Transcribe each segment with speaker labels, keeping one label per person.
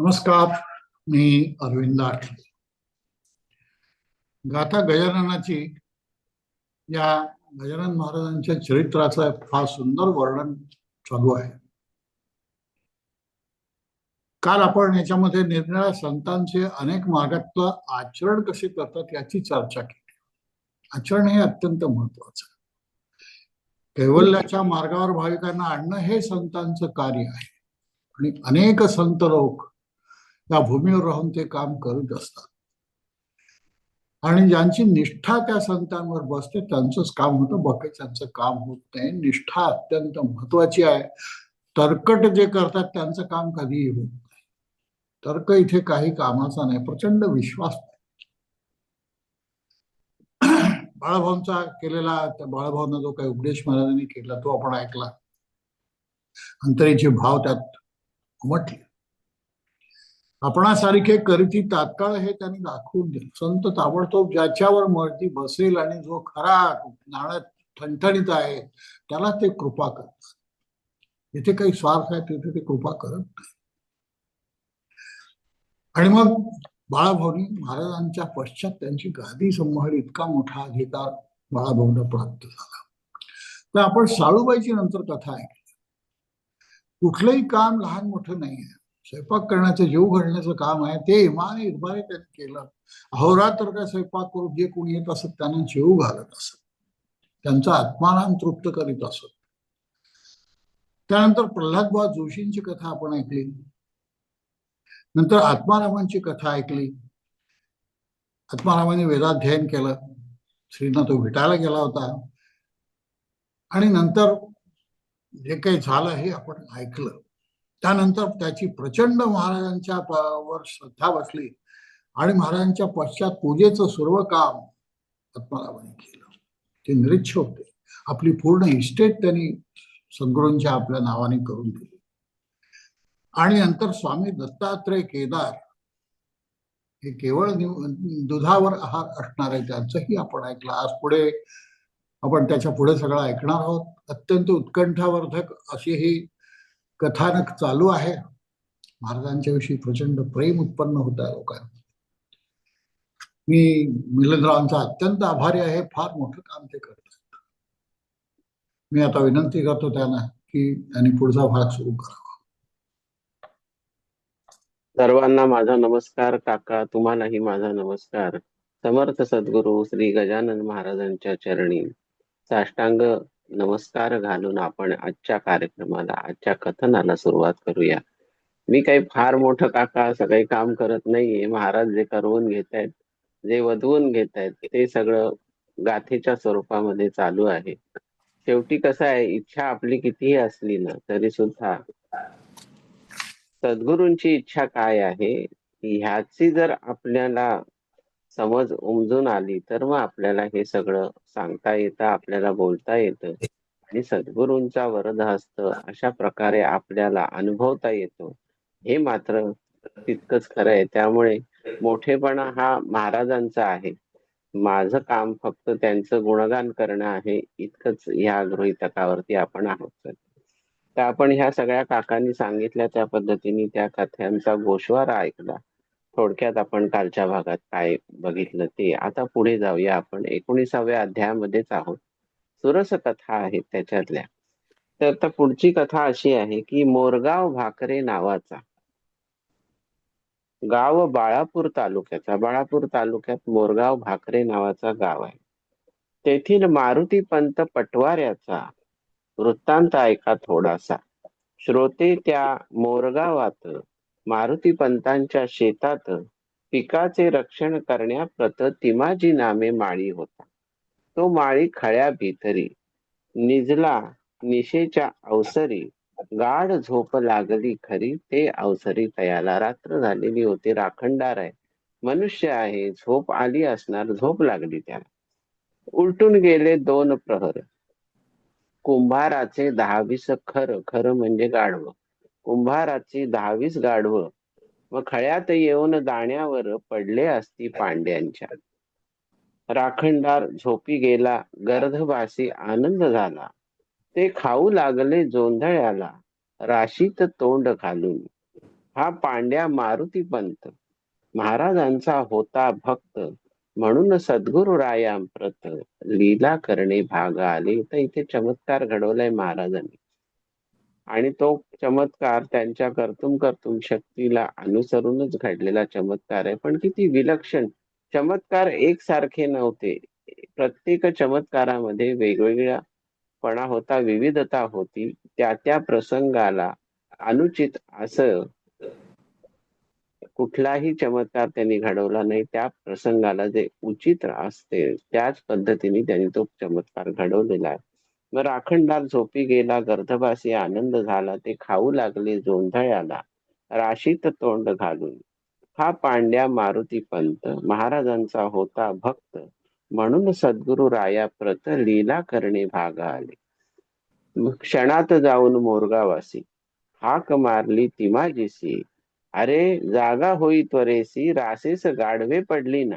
Speaker 1: नमस्कार मी अरविंद आठले गाथा गजाननाची या गजानन महाराजांच्या चरित्राचं फार सुंदर वर्णन चालू आहे. काल आपण याच्यामध्ये निरनिळ्या संतांचे अनेक मार्गातलं आचरण कसे करतात याची चर्चा केली. आचरण हे अत्यंत महत्वाचं कैवल्याच्या मार्गावर भाविकांना आणणं हे संतांचं कार्य आहे. आणि अनेक संत लोक त्या भूमीवर राहून ते काम करत असतात. आणि ज्यांची निष्ठा त्या संतांवर बसते त्यांचंच काम होतं. बाकी त्यांचं काम होत नाही. निष्ठा अत्यंत महत्वाची आहे. तर्कट जे करतात त्यांचं काम कधीही होत नाही. तर्क इथे काही कामाचा नाही. प्रचंड विश्वास बाळाभाऊंचा केलेला त्या बाळाभाऊंना जो काही उपदेश महाराजांनी केला तो आपण ऐकला. अंतरेचे भाव त्यात उमटले. आपणासारखे करती तात्काळ हे त्यांनी दाखवून दिलं. संत ताबडतोब ज्याच्यावर मळती बसेल आणि जो खरा नाण्यात ठणठणीत आहे त्याला ते कृपा करतात जिथे काही स्वार्थ आहे तिथे ते कृपा करत नाही. आणि मग बाळाभाऊनी महाराजांच्या पश्चात त्यांची गादी संभाळी इतका मोठा अधिकार बाळाभाऊला प्राप्त झाला. तर आपण साळूबाईची नंतर कथा ऐकली. कुठलंही काम लहान मोठं नाही आहे स्वयंपाक करण्याचं जीव घडण्याचं काम आहे ते इमाने इतबारे त्यांनी केलं. अहोरात्र काय स्वयंपाक करून जे कोणी येत असत त्यांना जीव घालत असत. त्यांचा आत्माराम तृप्त करीत असत. त्यानंतर प्रल्हादबा जोशींची कथा आपण ऐकली. नंतर आत्मारामांची कथा ऐकली. आत्मारामाने वेदाध्ययन केलं. श्रींना तो भेटायला गेला होता. आणि नंतर जे काही झालं हे आपण ऐकलं. त्यानंतर त्याची प्रचंड महाराजांच्या वर श्रद्धा बसली आणि महाराजांच्या पश्चात पूजेचं सर्व काम पद्मनाभाने केलं. ते निरीच्छ होते. आपली पूर्ण इस्टेट त्यांनी सद्गुरूंच्या आपल्या नावाने करून दिली. आणि नंतर स्वामी दत्तात्रय केदार हे केवळ दुधावर आहार असणार आहे त्यांचंही आपण ऐकलं. आज पुढे आपण त्याच्या पुढे सगळं ऐकणार आहोत. अत्यंत उत्कंठावर्धक अशी ही कथानक चालू आहे. महाराजांच्या विषयी प्रचंड प्रेम उत्पन्न होत आहे लोकांना मी मिलनरावांचा अत्यंत आभारी आहे. फार मोठं काम ते करतात मी आता विनंती करतो त्यांना की त्यांनी पुढचा भाग सुरू करावा
Speaker 2: सर्वांना माझा नमस्कार. काका तुम्हालाही माझा नमस्कार. समर्थ सद्गुरू श्री गजानन महाराजांच्या चरणी साष्टांग नमस्कार घालून आपण आजच्या कार्यक्रमाला आजच्या कथनाला सुरुवात करूया. मी काही फार मोठं काका असं काही काम करत नाहीये. महाराज जे करवून घेत आहेत जे वधवून घेत आहेत ते सगळं गाथेच्या स्वरूपामध्ये चालू आहे. शेवटी कसं आहे इच्छा आपली कितीही असली ना तरी सुद्धा सद्गुरूंची इच्छा काय आहे? ह्याची जर आपल्याला समज उमजून आली तर मग आपल्याला हे सगळं सांगता येतं आपल्याला बोलता येतं. आणि सद्गुरूंचा वरदहस्त अशा प्रकारे आपल्याला अनुभवता येतो. हे मात्र तितकंच खरं आहे. त्यामुळे मोठेपणा हा महाराजांचा आहे. माझं काम फक्त त्यांचं गुणगान करणं आहे. इतकंच ह्या गृहितकावरती आपण आहोत तर आपण ह्या सगळ्या काकांनी सांगितल्या त्या पद्धतीने त्या कथ्यांचा गोषवारा ऐकला. थोडक्यात आपण कालच्या भागात काय बघितलं ते आता पुढे जाऊया. आपण एकोणीसाव्या अध्यायामध्येच आहोत. सुरस कथा आहेत त्याच्यातल्या. तर आता पुढची कथा अशी आहे की मोरगाव भाकरे नावाचा गाव बाळापूर तालुक्याचा. बाळापूर तालुक्यात मोरगाव भाकरे नावाचा गाव आहे. तेथील मारुती पंत पटवाऱ्याचा वृत्तांत ऐका थोडासा. श्रोते त्या मोरगावात मारुती पंतांच्या शेतात पिकाचे रक्षण करण्याप्रत तिमाजी नामे माळी होता. तो माळी खळ्या भीतरी निजला निशेच्या अवसरी गाढ झोप लागली खरी ते अवसरी तयाला रात्र झालेली होती राखणदार आहे. मनुष्य आहे झोप आली असणार झोप लागली त्याला. उलटून गेले दोन प्रहर कुंभाराचे दहावीस खर खर म्हणजे गाढव. कुंभाराची दहावीस गाढव व खळ्यात येऊन दाण्यावर पडले असती पांड्यांच्या. राखणदार झोपी गेला गर्धभासी आनंद झाला. ते खाऊ लागले जोंधळ्याला राशीत तोंड घालून. हा पांड्या मारुती पंत महाराजांचा होता भक्त. म्हणून सद्गुरु रायांप्रत लीला करणे भाग आले. तर इथे चमत्कार घडवलाय महाराजांनी. आणि तो चमत्कार त्यांच्या कर्तुम कर्तुम शक्तीला अनुसरूनच घडलेला चमत्कार आहे. पण किती विलक्षण. चमत्कार एकसारखे नव्हते. प्रत्येक चमत्कारामध्ये वेगवेगळ्या पणा होता विविधता होती. त्या त्या प्रसंगाला अनुचित असं कुठलाही चमत्कार त्यांनी घडवला नाही. त्या प्रसंगाला जे उचित असते त्याच पद्धतीने त्यांनी तो चमत्कार घडवलेला आहे. मग राखणदार झोपी गेला गर्धवासी आनंद झाला ते खाऊ लागले जोंधळ्याला. राशीत तोंड घालून. हा पांड्या मारुती पंत. महाराजांचा होता भक्त. म्हणून सद्गुरु राया प्रत लीला करणे भाग आले क्षणात जाऊन मोरगावासी. हाक मारली तिमाजीसी अरे जागा होई त्वरेसी. रासेस गाढवे पडली ना.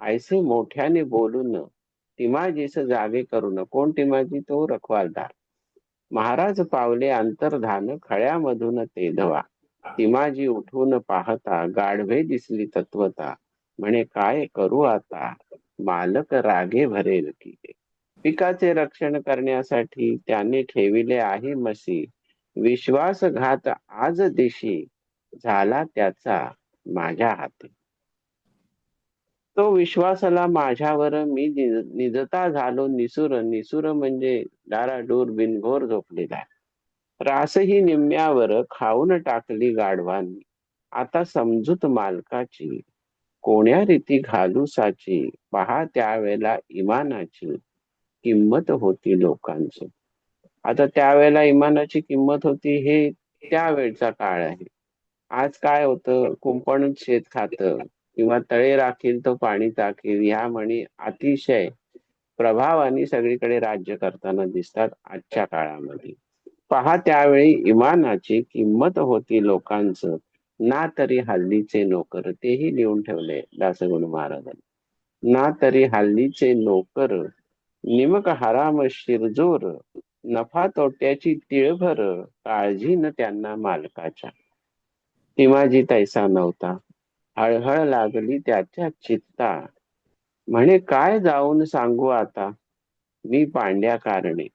Speaker 2: ऐसे मोठ्याने बोलून टिमाजीस जागे करून कोण तिमाजी? तो रखवालदार. महाराज पावले अंतर्धान खळ्यामधून तेधवा तिमाजी उठून पाहता गाढवे दिसली तत्वता. म्हणे काय करू आता? मालक रागे भरेल की पिकाचे रक्षण करण्यासाठी त्याने ठेविले आहे मसी विश्वासघात आज दिशी झाला त्याचा माझ्या हाती. तो विश्वासाला माझ्यावर मी निज- निजता झालो निसुर निसुर म्हणजे डाराडूर बिनघोर झोपलेला रासही निम्म्यावर खाऊन टाकली गाढवांनी. आता समजूत मालकाची कोण्या रीती घालूसाची पहा त्यावेळेला इमानाची किंमत होती लोकांची. आता त्यावेळेला इमानाची किंमत होती हे त्यावेळचा काळ आहे. आज काय होतं? कुंपण शेत खातं. किंवा तळे राखील तो पाणी टाकील ह्या म्हणी अतिशय प्रभावाने सगळीकडे राज्य करताना दिसतात आजच्या काळामध्ये. पहा त्यावेळी इमानाची किंमत होती लोकांचं. ना तरी हल्लीचे नोकर तेही लिहून ठेवले दासगुण महाराजांनी. ना तरी हल्लीचे नोकर निमक हराम शिरजोर नफा तोट्याची तिळभर काळजी न त्यांना मालकाच्या. तिमाजी तैसा नव्हता. हळहळ लागली त्याच्या चित्ता. म्हणे काय जाऊन सांगू आता? मी पांड्या कारणे.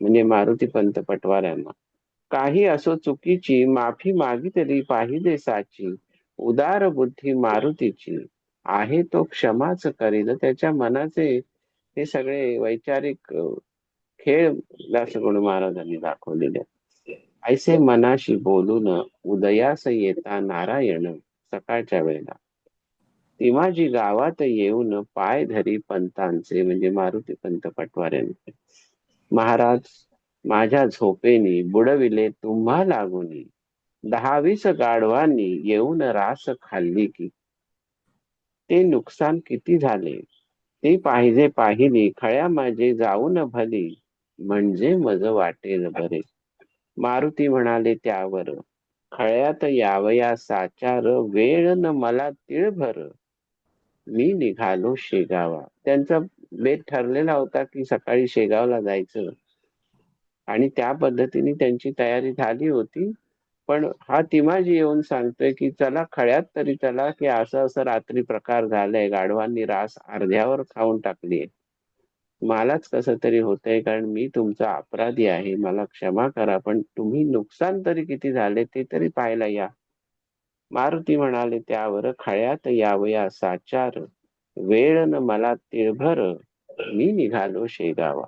Speaker 2: म्हणजे मारुती पंत पटवाऱ्यांना. काही असो चुकीची माफी मागितली पाहिजे साची. उदार बुद्धी मारुतीची. आहे तो क्षमाच करील त्याच्या मनाचे हे सगळे वैचारिक खेळ दासगुण महाराजांनी दाखवलेले ऐसे मनाशी बोलून उदयास येता नारायण. सकाळच्या वेळेला. तिमाजी गावात येऊन पाय धरी पंतांचे म्हणजे मारुती पंत पटवाऱ्यांचे महाराज माझ्या झोपेनी बुडविले तुम्हा लागून दहावीस गाढवांनी येऊन रास खाल्ली की ते नुकसान किती झाले? ते पाहिजे पाहिली खळ्या माझे जाऊन भली म्हणजे मज वाटेल बरे. मारुती म्हणाले त्यावर खळ्यात यावया साचार वेळ न मला तिळभर. मी निघालो शेगावा. त्यांचा बेत ठरलेला होता की सकाळी शेगावला जायचं. आणि त्या पद्धतीने त्यांची तयारी झाली होती. पण हा तिमाजी येऊन सांगतोय की चला खळ्यात तरी चला की असं असं रात्री प्रकार झालाय. गाढवांनी रास अर्ध्यावर खाऊन टाकली मलाच कसं तरी होतंय कारण मी तुमचा अपराधी आहे. मला क्षमा करा पण तुम्ही नुकसान तरी किती झाले ते तरी पाहायला या. मारुती म्हणाले त्यावर खळ्यात यावया साचार. वेळ न मला तिळभर. मी निघालो शेगावा.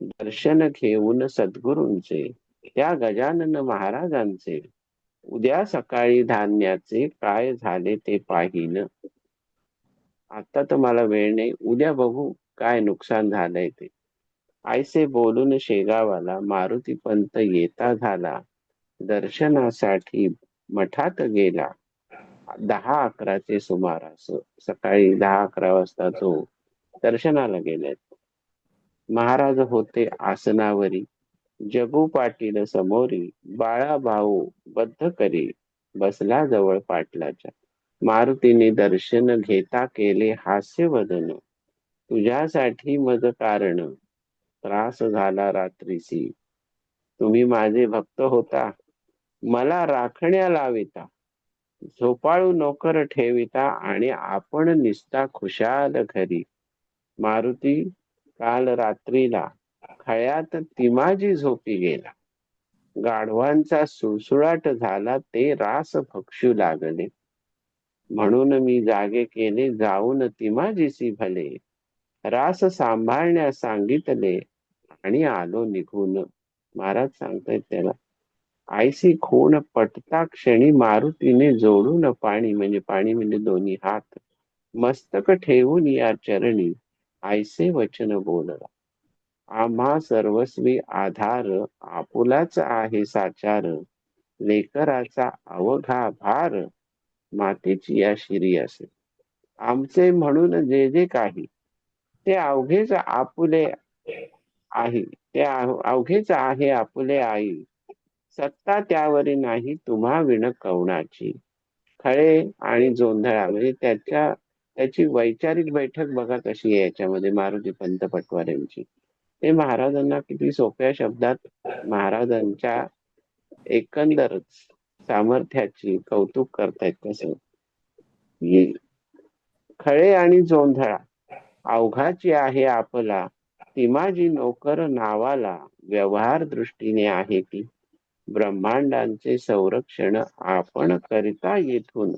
Speaker 2: दर्शन घेऊन सद्गुरूंचे त्या गजानन महाराजांचे. उद्या सकाळी धान्याचे काय झाले ते पाहिन. आता तर मला वेळ नाही. उद्या बघू. काय नुकसान झालंय ते? आयसे बोलून शेगावाला मारुती पंत येता झाला. दर्शनासाठी मठात गेला. दहा अकराचे सुमारास सकाळी दहा अकरा वाजता तो दर्शनाला गेलेत महाराज होते आसनावरी. जगू पाटील समोरी बाळा भाऊ बद्ध करी बसला जवळ पाटलाच्या. मारुतीने दर्शन घेता केले हास्य वदन. तुझ्यासाठी मज कारण त्रास झाला रात्रीसी तुम्ही माझे भक्त होता. मला राखण्या लाविता. झोपाळू नोकर ठेविता आणि आपण निसता खुशाल घरी. मारुती काल रात्रीला खळ्यात तिमाजी झोपी गेला. गाढवांचा सुळसुळाट झाला ते रास भक्षू लागले. म्हणून मी जागे केले जाऊन तिमाजीसी भले. रास सांभाळण्यास सांगितले आणि आलो निघून. महाराज सांगतायत त्याला आईसी खूण पटता क्षणी मारुतीने जोडून पाणी म्हणजे पाणी म्हणजे दोन्ही हात मस्तक ठेवून या चरणी आईसे वचन बोलला. आम्हा सर्वस्वी आधार आपुलाच आहे साचार लेकराचा अवघा भार मातीची या शिरी असे. आमचे म्हणून जे जे काही ते अवघेच आपुले आहे. ते अवघेच आहे आपुले आई. सत्ता त्यावरी नाही तुम्हा विण कवणाची. खळे आणि जोंधळा म्हणजे त्याच्या त्याची वैचारिक बैठक बघा कशी आहे याच्यामध्ये मारुती पंत पटवाऱ्यांची ते महाराजांना किती सोप्या शब्दात महाराजांच्या एकंदरच सामर्थ्याची कौतुक करतायत कसं खळे आणि जोंधळा. अवघाची आहे आपला. तिमाजी नोकर नावाला व्यवहार दृष्टीने आहे की ब्रह्मांडांचे संरक्षण आपण करिता येथून.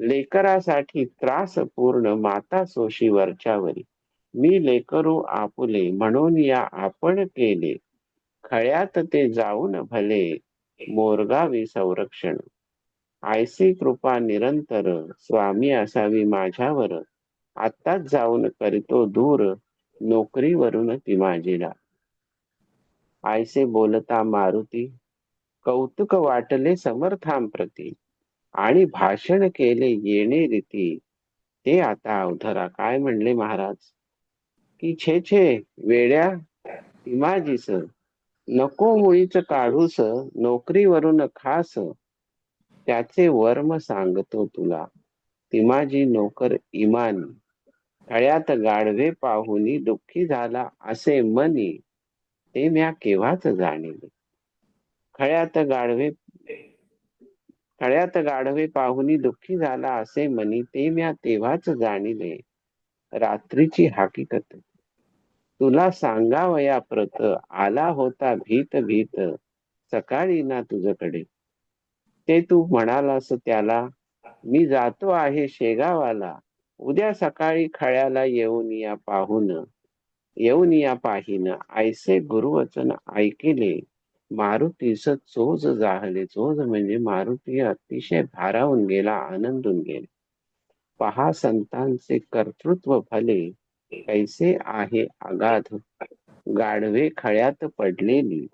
Speaker 2: लेकरासाठी त्रास पूर्ण माता सोशी वरच्यावरी. मी लेकरू आपुले म्हणून या आपण केले. खळ्यात ते जाऊन भले मोरगावी संरक्षण. आयसी कृपा निरंतर स्वामी असावी माझ्यावर. आताच जाऊन करतो दूर. नोकरीवरून तिमाजीला आयसे बोलता मारुती कौतुक वाटले समर्थांप्रती आणि भाषण केले येणे रीती. ते आता अवधरा. काय म्हणले महाराज? की छे छे वेड्या इमाजीस नको मुळीच काढूस नोकरीवरून खास. त्याचे वर्म सांगतो तुला. तिमाजी नोकर इमानी. तळ्यात गाढवे पाहुनी दुःखी झाला असे मनी ते म्या केव्हाच जाणिले खळ्यात गाढवे खळ्यात गाढवे पाहुनी दुःखी झाला असे मनी ते म्या तेव्हाच जाणिले रात्रीची हकीकत. तुला सांगावया प्रत आला होता भीत भीत सकाळी ना तुझकडे. ते तू म्हणालास त्याला मी जातो आहे शेगावाला उद्या सकाळी खळ्याला येऊन या पाहून येऊन या पाहिन. ऐसे गुरुवचन ऐकिले मारुतीस चोज जाहले. चोज म्हणजे मारुती अतिशय भारावून गेला आनंदून गेले. पहा संतांचे कर्तृत्व फले कैसे आहे अगाध गाढवे खळ्यात पडलेली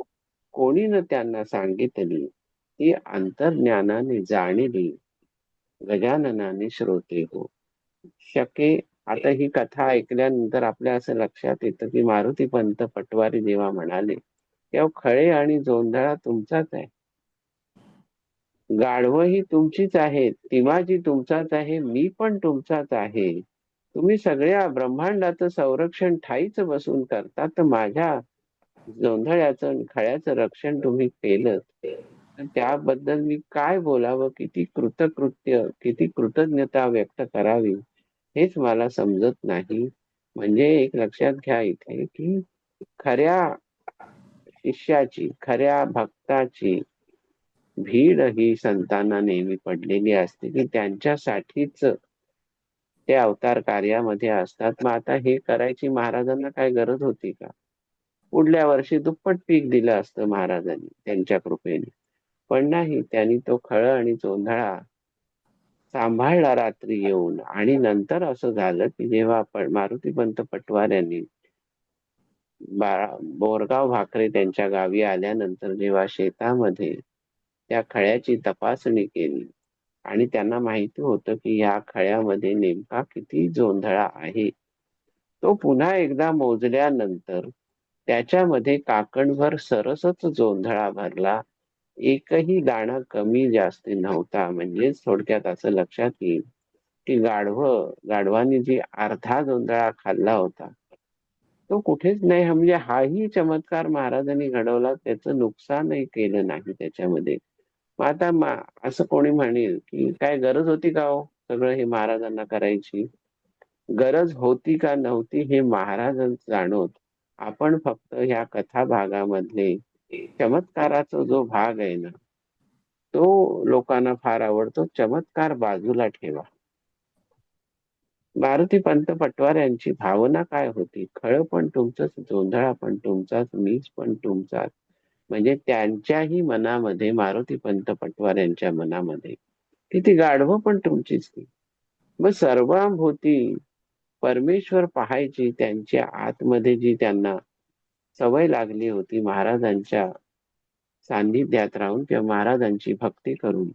Speaker 2: कोणी न त्यांना सांगितली ती अंतर्ज्ञानाने जाणली. गजाननाने श्रोते हो. शके. आता ही कथा ऐकल्यानंतर आपल्या असं लक्षात येतं की मारुती पंत पटवारी जेव्हा म्हणाले तेव्हा खळे आणि जोंधळा तुमचाच आहे. गाढव ही तुमचीच आहे तिमाजी तुमचाच आहे मी पण तुमचाच आहे. तुम्ही सगळ्या ब्रह्मांडाचं संरक्षण ठाईच बसून करता तर माझ्या जोंधळ्याचं खळ्याचं रक्षण तुम्ही केलं त्याबद्दल मी काय बोलावं? किती कृतकृत्य किती कृतज्ञता व्यक्त करावी? हेच मला समजत नाही. म्हणजे एक लक्षात घ्या इथे की खऱ्या शिष्याची खऱ्या भक्ताची भीड ही संतांना नेहमी पडलेली असते की त्यांच्यासाठीच ते अवतार कार्यामध्ये असतात. मग आता हे करायची महाराजांना काय गरज होती का? पुढल्या वर्षी दुप्पट पीक दिलं असतं महाराजांनी त्यांच्या कृपेने. पण नाही त्यांनी तो खळ आणि चोंधळा सांभाळला रात्री येऊन. आणि नंतर असं झालं की जेव्हा आपण मारुतीपंत पटवाऱ्यांनी यांनी बोरगाव भाकरे त्यांच्या गावी आल्यानंतर जेव्हा शेतामध्ये त्या खळ्याची तपासणी केली आणि त्यांना माहिती होतं की या खळ्यामध्ये नेमका किती जोंधळा आहे तो पुन्हा एकदा मोजल्यानंतर त्याच्यामध्ये काकणभर सरसच जोंधळा भरला एकही गाणं कमी जास्त नव्हता. म्हणजेच थोडक्यात असं लक्षात येईल की गाढव गाढवानी जी अर्धा जोंधळा खाल्ला होता तो कुठेच नाही. म्हणजे हाही चमत्कार महाराजांनी घडवला त्याचं नुकसानही केलं नाही त्याच्यामध्ये. मग आता मा- असं कोणी म्हणेल की काय गरज होती का हो सगळं हे महाराजांना करायची? गरज होती का नव्हती हे महाराजांच जाणवत आपण फक्त ह्या कथा भागामधले चमत्काराचा जो भाग आहे ना तो लोकांना फार आवडतो. चमत्कार बाजूला ठेवा. मारुती पंत पटवार यांची भावना काय होती? खळ पण तुमचंच जोंधळा पण तुमचाच मीच पण तुमचाच. म्हणजे त्यांच्याही मनामध्ये मारुती पंत पटवार यांच्या मनामध्ये की ती गाढवं पण तुमचीच ती. मग सर्वांभूती परमेश्वर पाहायची त्यांच्या आतमध्ये जी त्यांना सवय लागली होती महाराजांच्या सान्निध्यात राहून किंवा महाराजांची भक्ती करून.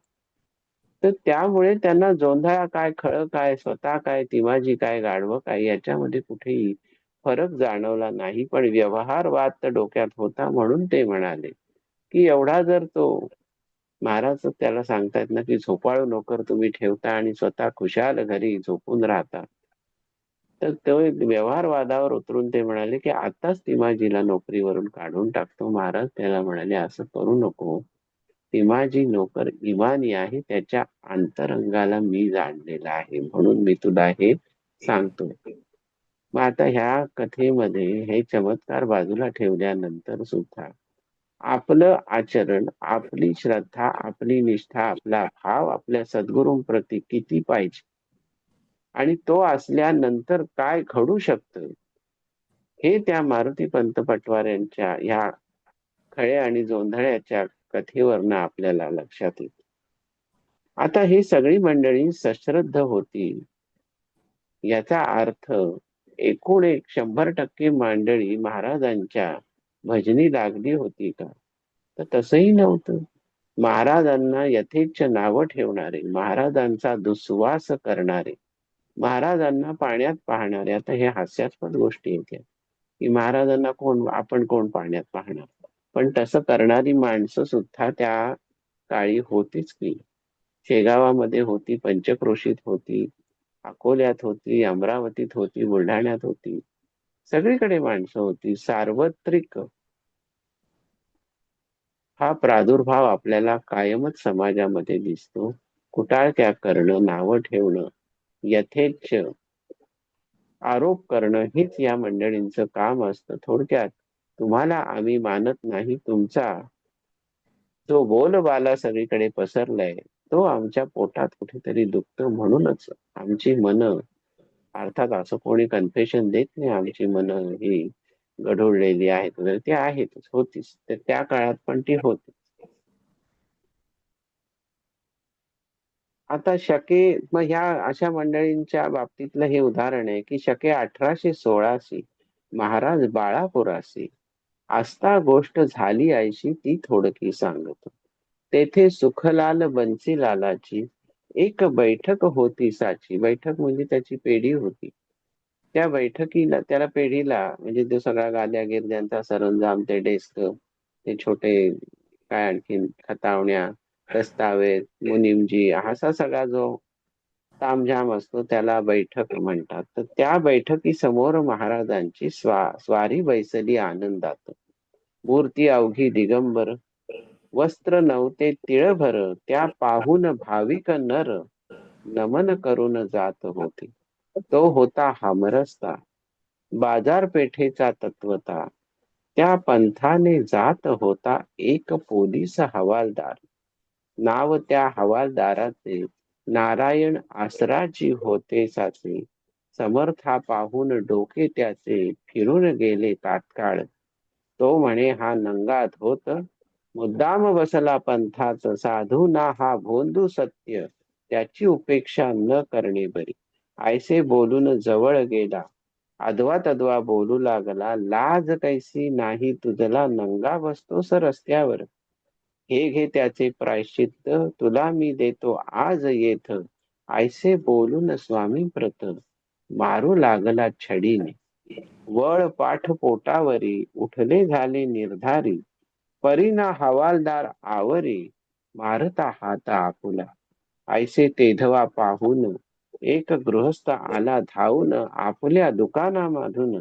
Speaker 2: तर त्यामुळे त्यांना जोंधळा काय खळ काय स्वतः काय तिमाजी काय गाढवं काय याच्यामध्ये कुठेही फरक जाणवला नाही. पण व्यवहारवाद तर डोक्यात होता म्हणून ते म्हणाले की एवढा जर तो महाराज त्याला सांगतायत ना की झोपाळू नोकर तुम्ही ठेवता आणि स्वतः खुशाल घरी झोपून राहता. तर तो एक व्यवहारवादावर उतरून ते म्हणाले की आताच तिमाजीला नोकरीवरून काढून टाकतो महाराज. त्याला म्हणाले असं करू नको. तिमाजी नोकर इमानी आहे. त्याच्या अंतरंगाला मी जाणलेला आहे. म्हणून मी तुला हे सांगतो. मग आता ह्या कथेमध्ये हे चमत्कार बाजूला ठेवल्यानंतर सुद्धा आपलं आचरण आपली श्रद्धा आपली निष्ठा आपला भाव आपल्या सद्गुरूंप्रती किती पाहिजे? आणि तो असल्यानंतर काय घडू शकतं? हे त्या मारुती पंत पटवाऱ्यांच्या या ह्या खळे आणि जोंधळ्याच्या कथेवरनं आपल्याला लक्षात येत. आता ही सगळी मंडळी सश्रद्ध होती याचा अर्थ एकूण एक शंभर टक्के मांडळी महाराजांच्या भजनी लागली होती का? तर तसंही नव्हतं. महाराजांना यथेच्छ नावं ठेवणारे महाराजांचा दुस्वास करणारे महाराजांना पाण्यात पाहणारे. आता हे हास्यास्पद गोष्टी येत्या की महाराजांना कोण आपण कोण पाण्यात पाहणार? पण तसं करणारी माणसं सुद्धा त्या काळी होतीच की. शेगावामध्ये होती पंचक्रोशीत होती अकोल्यात होती अमरावतीत होती बुलढाण्यात होती. सगळीकडे माणसं होती. सार्वत्रिक हा प्रादुर्भाव आपल्याला कायमच समाजामध्ये दिसतो. कुटाळक्या करणं नावं ठेवणं यथेच्छ. आरोप करणं हेच या मंडळींचं काम असतं थोडक्यात. तुम्हाला आम्ही मानत नाही तुमचा. जो बोलबाला सगळीकडे पसरलाय तो आमच्या पोटात कुठेतरी दुखतो म्हणूनच आमची मन अर्थात असं कोणी कन्फेशन देत नाही आमची मन ही गढुळलेली आहेत वगैरे ती आहेतच होतीच. तर त्या काळात पण ती होती. आता शके मग ह्या अशा मंडळींच्या बाबतीतलं हे उदाहरण आहे की शके अठराशे सोळाशी महाराज बाळापुरासी आस्था गोष्ट झाली आयशी ती थोडकी सांगतो. तेथे सुखलाल बन्सीलालाची एक बैठक होती साची. बैठक म्हणजे त्याची पेढी होती. त्या बैठकीला त्याला पेढीला म्हणजे तो सगळा गाद्या गिरद्यांचा सरंजाम ते डेस्क ते छोटे काय आणखीन खतावण्या प्रस्तावेत मुनिमजी असा सगळा जो तामझाम असतो त्याला बैठक म्हणतात. तर त्या बैठकी समोर महाराजांची स्वा स्वारी बैसली आनंदात. मूर्ती अवघी दिगंबर वस्त्र नव्हते तिळभर त्या पाहून भाविक नर नमन करून जात होते. तो होता हमरस्ता बाजारपेठेचा तत्वता. त्या पंथाने जात होता एक पोलीस हवालदार. नाव त्या हवालदाराचे. नारायण आसराजी होते साचे समर्था पाहून डोके त्याचे फिरून गेले तात्काळ. तो म्हणे हा नंगात होत. मुद्दाम बसला पंथाच साधू ना हा भोंदू सत्य. त्याची उपेक्षा न करणे बरी. आयसे बोलून जवळ गेला. अदवा तद्वा बोलू लागला लाज कैसी नाही तुझला नंगा बसतोस रस्त्यावर. हे घे त्याचे प्रायश्चित्त तुला मी देतो आज येथ. आयसे बोलून स्वामी प्रत. मारू लागला छडीने. वळ पाठ पोटावरी उठले झाले निर्धारी. परीना हवालदार आवरी मारता हात आपुला. ऐसे तेधवा पाहून एक गृहस्थ आला धावून आपल्या दुकानामधून.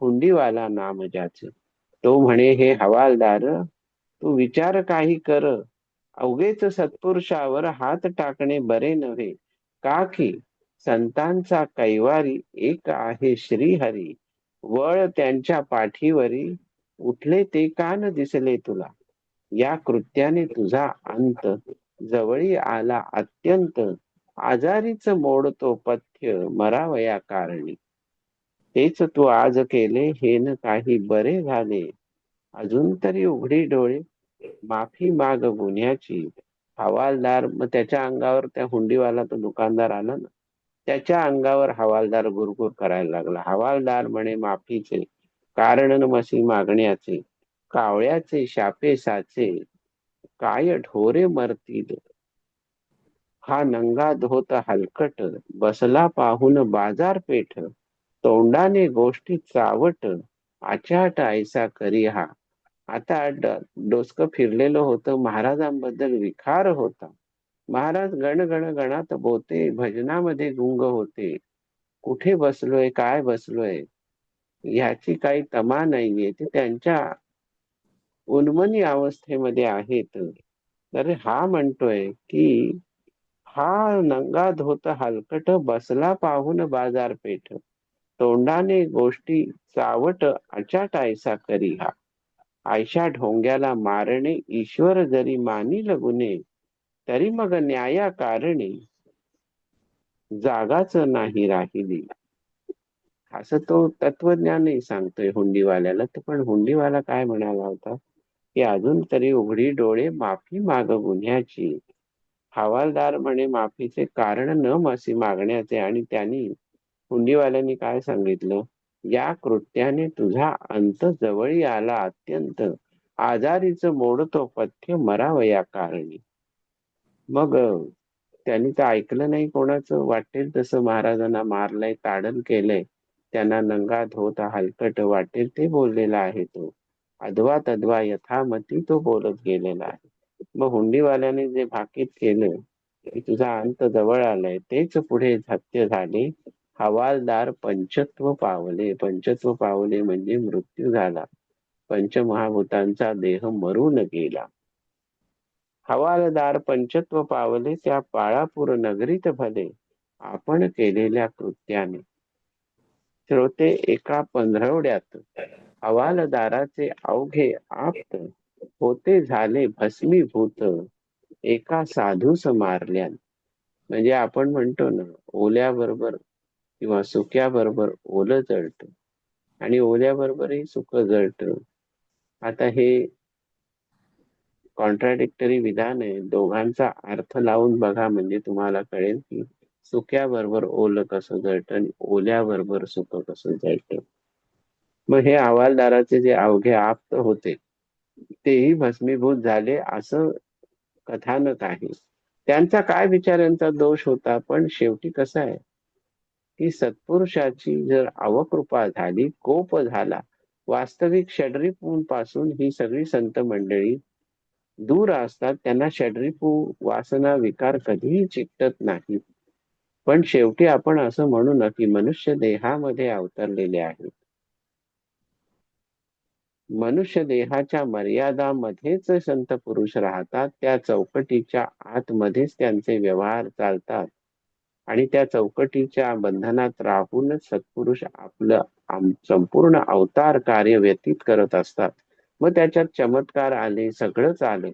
Speaker 2: हुंडीवाला नाम ज्याचे. तो म्हणे हे हवालदार तू विचार काही कर. अवघेच सत्पुरुषावर हात टाकणे बरे नव्हे. का की? संतांचा कैवारी एक आहे श्रीहरी. वळ त्यांच्या पाठीवरी. उठले ते कान दिसले तुला. या कृत्याने तुझा अंत. जवळी आला अत्यंत. आजारीच मोडतो पथ्य मरावया कारणी. तेच तू आज केले हे न काही बरे झाले. अजून तरी उघडी डोळे माफी माग गुन्ह्याची हवालदार मग त्याच्या अंगावर त्या हुंडीवाला तो दुकानदार आला ना त्याच्या अंगावर हवालदार गुरगुर करायला लागला. हवालदार म्हणे माफीचे कारण मसी मागण्याचे कावळ्याचे शापे साचे काय ढोरे मरतील. हा नंगा धोत हलकट बसला पाहून बाजारपेठ तोंडाने गोष्टी चावट आचाट ऐसा करी हा. आता डोसक डोसकं फिरलेलं होतं महाराजांबद्दल विखार होता. महाराज गण गण गणात बोते भजनामध्ये गुंग होते. कुठे बसलोय काय बसलोय? ह्याची काही तमा नाहीये ते त्यांच्या उन्मनी अवस्थेमध्ये आहेत. तर हा म्हणतोय की हा नंगा धोत हलकट बसला पाहून बाजारपेठ. तोंडाने गोष्टी चावट अचाट ऐसा करी हा. आयशा ढोंग्याला मारणे ईश्वर जरी मानी गुन्हे तरी मग न्याया कारणे. जागाच नाही राहिली. असं तो तत्वज्ञानही सांगतोय हुंडीवाल्याला. तर पण हुंडीवाला काय म्हणाला होता? की अजून तरी उघडी डोळे माफी माग गुन्ह्याची. हवालदार म्हणे माफीचे कारण न मासी मागण्याचे. आणि त्यांनी हुंडीवाल्यांनी काय सांगितलं? या कृत्याने तुझा अंत जवळी आला अत्यंत आजारीच मोडतो पथ्य मरावया कारणी. मग त्यांनी तर ऐकलं नाही कोणाचं. वाटेल तसं महाराजांना मारलंय ताडण केलंय. त्यांना नंगा धोत हलकट वाटेल ते बोललेला आहे तो. अधवा तद्वा यथामती तो बोलत गेलेला आहे. मग हुंडीवाल्याने जे भाकीत केलं की तुझा अंत जवळ आलाय तेच पुढे सत्य झाले. हवालदार पंचत्व पावले. पंचत्व पावले म्हणजे मृत्यू झाला. पंचमहाभूतांचा देह मरून गेला. हवालदार पंचत्व पावले त्या पाळापूर नगरीत भले. आपण केलेल्या कृत्याने. श्रोते एका पंधरवड्यात हवालदाराचे अवघे आप्त होते झाले भस्मीभूत. एका साधूस मारल्या म्हणजे आपण म्हणतो ना ओल्याबरोबर किंवा सुक्याबरोबर ओलं जळतं आणि ओल्याबरोबरही सुख जळतं. आता हे कॉन्ट्राडिक्टरी विधान आहे दोघांचा अर्थ लावून बघा म्हणजे तुम्हाला कळेल की सुक्याबरोबर ओलं कसं जळतं आणि ओल्याबरोबर सुख कसं जळतं. मग हे अहवालदाराचे जे अवघे आप्त होते तेही भस्मीभूत झाले असं कथानक आहे. त्यांचा काय विचारांचा दोष होता पण शेवटी कसा आहे? की सत्पुरुषाची जर अवकृपा झाली कोप झाला वास्तविक षड्रिपू पासून ही सगळी संत मंडळी दूर असतात त्यांना षड्रिपू वासना विकार कधीही चिकटत नाही. पण शेवटी आपण असं म्हणू ना की मनुष्य देहामध्ये अवतरलेले आहेत. मनुष्य देहाच्या मर्यादामध्येच संत पुरुष राहतात त्या चौकटीच्या आतमध्येच त्यांचे व्यवहार चालतात. आणि त्या चौकटीच्या बंधनात राहूनच सत्पुरुष आपलं संपूर्ण अवतार कार्य व्यतीत करत असतात. मग त्याच्यात चमत्कार आले सगळंच आलं.